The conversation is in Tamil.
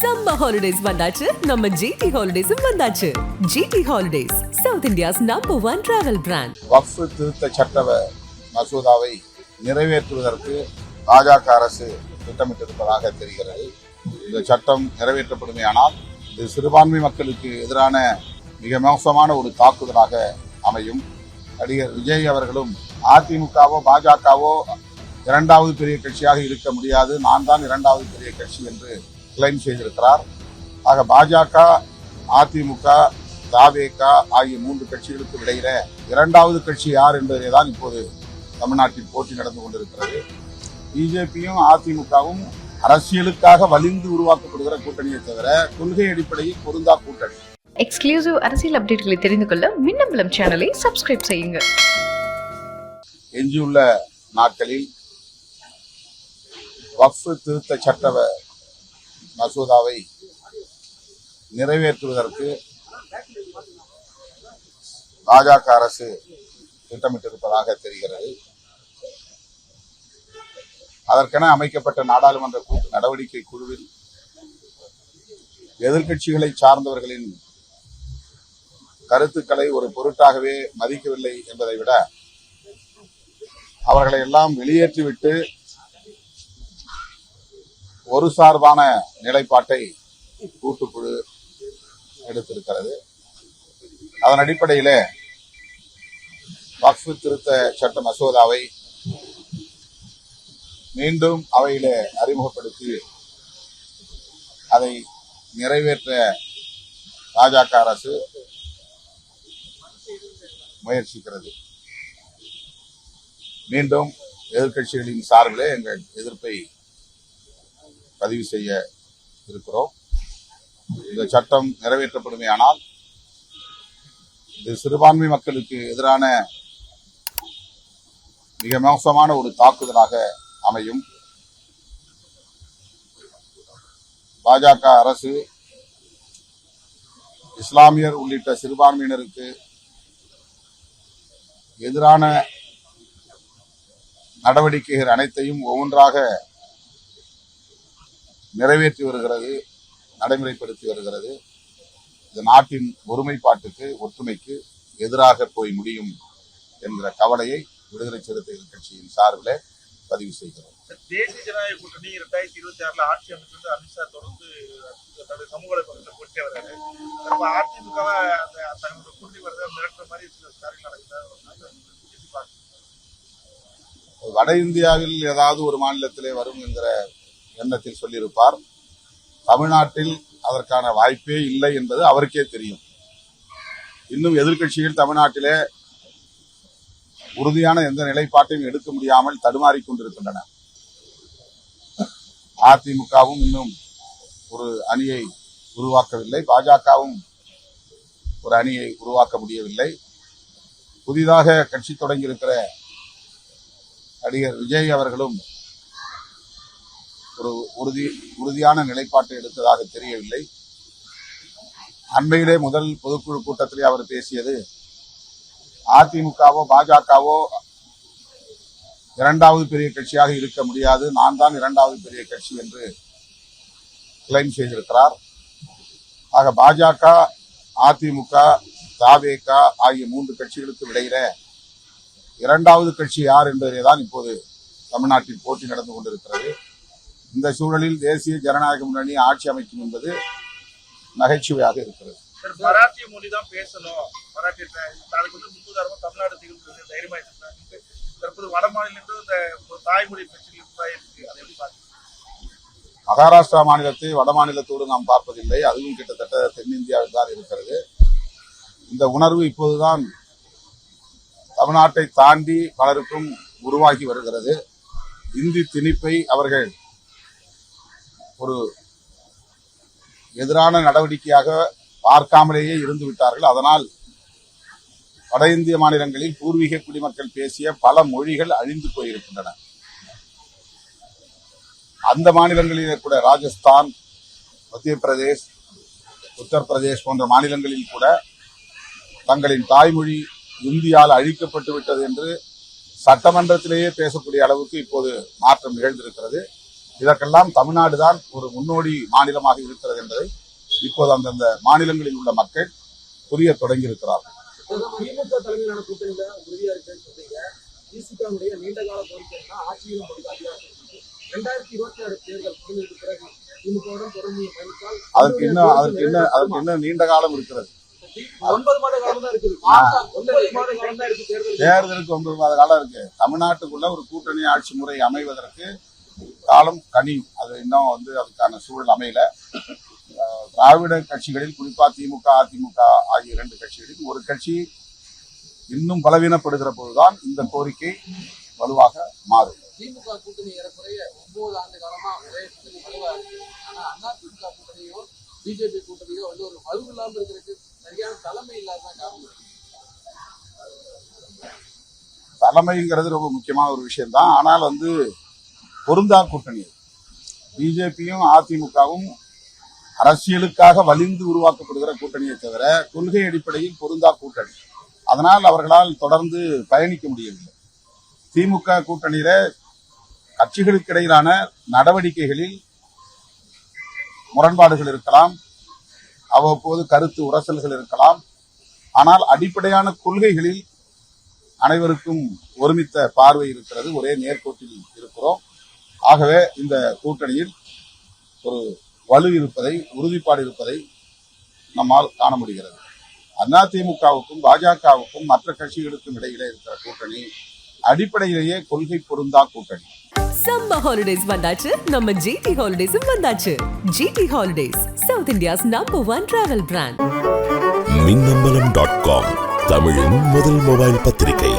சம்மர் ஹாலிடேஸ் வந்தாச்சு. நம்ம ஜிடி ஹாலிடேஸும் வந்தாச்சு. GT holidays South India's number one travel brand வக்ஃப் திருத்த சட்ட மசோதாவை நிறைவேற்றுவதற்கு பாஜக அரசு திட்டமிட்டிருப்பதாக தெரிகிறது. இந்த சட்டம் நிறைவேற்றப்படுமையானால் இது சிறுபான்மை மக்களுக்கு எதிரான மிக மோசமான ஒரு தாக்குதலாக அமையும். நடிகர் விஜய் அவர்களும் அதிமுகவோ பாஜகவோ இரண்டாவது பெரிய கட்சியாக இருக்க முடியாது. நான் தான் இரண்டாவது பெரிய கட்சி என்று கிளைம் செய்திருக்கிறார். ஆக பாஜக அதிமுக தாவேக ஆகிய மூன்று கட்சிகளுக்கு இடையில இரண்டாவது கட்சி யார் என்பதை தான் இப்போது தமிழ்நாட்டில் போட்டி நடந்து கொண்டிருக்கிறது. பிஜேபியும் அதிமுகவும் அரசியலுக்காக வலிந்து உருவாக்கப்படுகிற கூட்டணியை தவிர கொள்கை அடிப்படையில் பொருந்தா கூட்டணி. எக்ஸ்க்ளூசிவ் அரசியல் அப்டேட்களை தெரிந்து கொள்ள மின்னம்பலம் சேனலை சப்ஸ்கிரைப் செய்யுங்க. எஞ்சியுள்ள நாட்களில் வக்ஃபு திருத்த சட்ட மசோதாவை நிறைவேற்றுவதற்கு பாஜக அரசு திட்டமிட்டிருப்பதாக தெரிகிறது. அதற்கென அமைக்கப்பட்ட நாடாளுமன்ற கூட்டு நடவடிக்கை குழுவில் எதிர்கட்சிகளை சார்ந்தவர்களின் கருத்துக்களை ஒரு பொருட்டாகவே மதிக்கவில்லை என்பதை விட அவர்களை எல்லாம் வெளியேற்றிவிட்டு ஒரு சார்பான நிலைப்பாட்டை கூட்டுக்குழு எடுத்திருக்கிறது. அதன் அடிப்படையில் வக்ஃபு திருத்த சட்ட மசோதாவை மீண்டும் அவையில் அறிமுகப்படுத்தி அதை நிறைவேற்ற பாஜக அரசு முயற்சிக்கிறது. மீண்டும் எதிர்க்கட்சிகளின் சார்பிலே எங்கள் எதிர்ப்பை பதிவு செய்ய இருக்கிறோம். இந்த சட்டம் நிறைவேற்றப்படுமையானால் இது சிறுபான்மை மக்களுக்கு எதிரான மிக மோசமான ஒரு தாக்குதலாக அமையும். பாஜக அரசு இஸ்லாமியர் உள்ளிட்ட சிறுபான்மையினருக்கு எதிரான நடவடிக்கைகள் அனைத்தையும் ஒவ்வொன்றாக நிறைவேற்றி வருகிறது நடைமுறைப்படுத்தி வருகிறது. இது நாட்டின் ஒருமைப்பாட்டுக்கு ஒற்றுமைக்கு எதிராக போய் முடியும் என்கிற கவலையை விடுதலை சிறுத்தைகள் கட்சியின் சார்பில் பதிவு செய்கிறோம். தேசிய ஜனநாயக கூட்டணி இரண்டாயிரத்தி இருபத்தி ஆறுல ஆட்சி அமைச்சது அமித்ஷா தொடர்ந்து தன்னுடைய சமூக வலைப்பக்கத்தில் போட்டே வர்றாரு. நம்ம அதிமுக தங்களுடைய கூட்டணி வரத மிரட்டுற மாதிரி சில காரியங்கள்? வட இந்தியாவில் ஏதாவது ஒரு மாநிலத்திலே வரும் என்கிற எண்ணத்தில் சொல்லியிருப்பார் தமிழ்நாட்டில் அதற்கான வாய்ப்பே இல்லை என்பது அவருக்கே தெரியும். இன்னும் எதிர்கட்சிகள் தமிழ்நாட்டிலே உறுதியான எந்த நிலைப்பாட்டையும் எடுக்க முடியாமல் தடுமாறி கொண்டிருக்கின்றன. அதிமுகவும் இன்னும் ஒரு அணியை உருவாக்கவில்லை. பாஜகவும் ஒரு அணியை உருவாக்க முடியவில்லை. புதிதாக கட்சி தொடங்கியிருக்கிற நடிகர் விஜய் அவர்களும் ஒரு உறுதி உறுதியான நிலைப்பாட்டை எடுத்ததாக தெரியவில்லை. அண்மையிலே முதல் பொதுக்குழு கூட்டத்திலே அவர் பேசியது அதிமுகவோ பாஜகவோ இரண்டாவது பெரிய கட்சியாக இருக்க முடியாது நான் தான் இரண்டாவது பெரிய கட்சி என்று கிளைம் செய்திருக்கிறார். ஆக பாஜக அதிமுக தாவேக ஆகிய மூன்று கட்சிகளுக்கு இடையில இரண்டாவது கட்சி யார் என்பதை தான் இப்போது தமிழ்நாட்டில் போட்டி நடந்து கொண்டிருக்கிறது. இந்த சூழலில் தேசிய ஜனநாயக முன்னணி ஆட்சி அமைக்கும் என்பது நகைச்சுவையாக இருக்கிறது. மராட்டிய மொழி தான் பேசணும். மராட்டிய அதுக்கு வந்து முன்னுதாரணமா தமிழ்நாடு திகழ்கிறது. தைரியமா இருக்கிறாங்க தற்போது வட மாநிலங்களும் இந்த ஒரு தாய்மொழி பிரச்சனைகள் இருக்கு. அதை எப்படி பார்க்கணும் மகாராஷ்டிரா மாநிலத்தை வட மாநிலத்தோடு நாம் பார்ப்பதில்லை. அதுவும் கிட்டத்தட்ட தென்னிந்தியாவில் தான் இருக்கிறது. இந்த உணர்வு இப்போதுதான் தமிழ்நாட்டை தாண்டி பலருக்கும் உருவாகி வருகிறது. இந்தி திணிப்பை அவர்கள் ஒரு எதிரான நடவடிக்கையாக பார்க்காமலேயே இருந்து விட்டார்கள். அதனால் வட இந்திய மாநிலங்களில் பூர்வீக குடிமக்கள் பேசிய பல மொழிகள் அழிந்து போயிருக்கின்றன. அந்த மாநிலங்களிலே கூட ராஜஸ்தான் மத்திய பிரதேஷ் உத்தரப்பிரதேஷ் போன்ற மாநிலங்களில் கூட தங்களின் தாய்மொழி இந்தியால் அழிக்கப்பட்டு விட்டது என்று சட்டமன்றத்திலேயே பேசக்கூடிய அளவுக்கு இப்போது மாற்றம் நிகழ்ந்திருக்கிறது. இதற்கெல்லாம் தமிழ்நாடு தான் ஒரு முன்னோடி மாநிலமாக இருக்கிறது என்பதை இப்போது அந்தந்த மாநிலங்களில் உள்ள மக்கள் புரிய தொடங்கி இருக்கிறார்கள் திமுக தலைமையிலான கூட்டணியில உறுதியா இருக்குன்னு சொல்றீங்க திமுகவுடைய நீண்ட கால கோரிக்கைன்னா ஆட்சியிலும் கொடுக்க அதிகாரம் இருக்கு. ரெண்டாயிரத்தி இருபத்தி ஆறு தேர்தல் முடிந்ததுக்கு பிறகு திமுகவுடன் தொடர்ந்து பயணித்தால் அதற்கு இன்னும் அதற்கு என்ன அதற்கு இன்னும் நீண்ட காலம் இருக்கிறது? தேர்தலுக்கு ஒன்பது மாத காலம் இருக்கு. தமிழ்நாட்டுக்குள்ள ஒரு கூட்டணி ஆட்சி முறை அமைவதற்கு காலம் கனியும். அது இன்னும் வந்து அதுக்கான சூழல் அமையல. திராவிட கட்சிகளில் குறிப்பா திமுக அதிமுக ஆகிய இரண்டு கட்சிகளில் ஒரு கட்சி இன்னும் பலவீனப்படுகிற போதுதான் இந்த கோரிக்கை வலுவாக மாறும். திமுக கூட்டணி ஏறக்குறைய ஒன்பது ஆண்டு காலமா ஒரே கூட்டணி வலுவா இருக்கு. ஆனா அதிமுக கூட்டணியோ பிஜேபி கூட்டணியோ வந்து ஒரு வலு இல்லாம இருக்கிறதுக்கு சரியான தலைமை இல்லாததான் காரணம். தலைமைங்கிறது ரொம்ப முக்கியமான ஒரு விஷயம்தான். ஆனால் வந்து பொருந்தா கூட்டணி. பிஜேபியும் அதிமுகவும் அரசியலுக்காக வலிந்து உருவாக்கப்படுகிற கூட்டணியை தவிர கொள்கை அடிப்படையில் பொருந்தா கூட்டணி. அதனால் அவர்களால் தொடர்ந்து பயணிக்க முடியவில்லை. திமுக கூட்டணியில கட்சிகளுக்கு இடையிலான நடவடிக்கைகளில் முரண்பாடுகள் இருக்கலாம் அவ்வப்போது கருத்து உரசல்கள் இருக்கலாம். ஆனால் அடிப்படையான கொள்கைகளில் அனைவருக்கும் ஒருமித்த பார்வை இருக்கிறது. ஒரே நேர்கோட்டில் இருக்கிறோம். ஆகவே இந்த கூட்டணியில் ஒரு வலு இருப்பதை உறுதிப்பாடு இருப்பதை நம்மால் காண முடிகிறது. அதிமுகவுக்கும் பாஜகவுக்கும் மற்ற கட்சிகளுக்கும் இடையிலே இருக்கிற கூட்டணி அடிப்படையிலேயே கொள்கை பொருந்தா கூட்டணி. சம்மர் ஹாலிடேஸ் வந்தாச்சு. நம்ம ஜிடி ஹாலிடேஸும் வந்தாச்சு. GT holidays South India's number one travel brand Minnambalam dot com தமிழின் முதல் மொபைல் பத்திரிகை.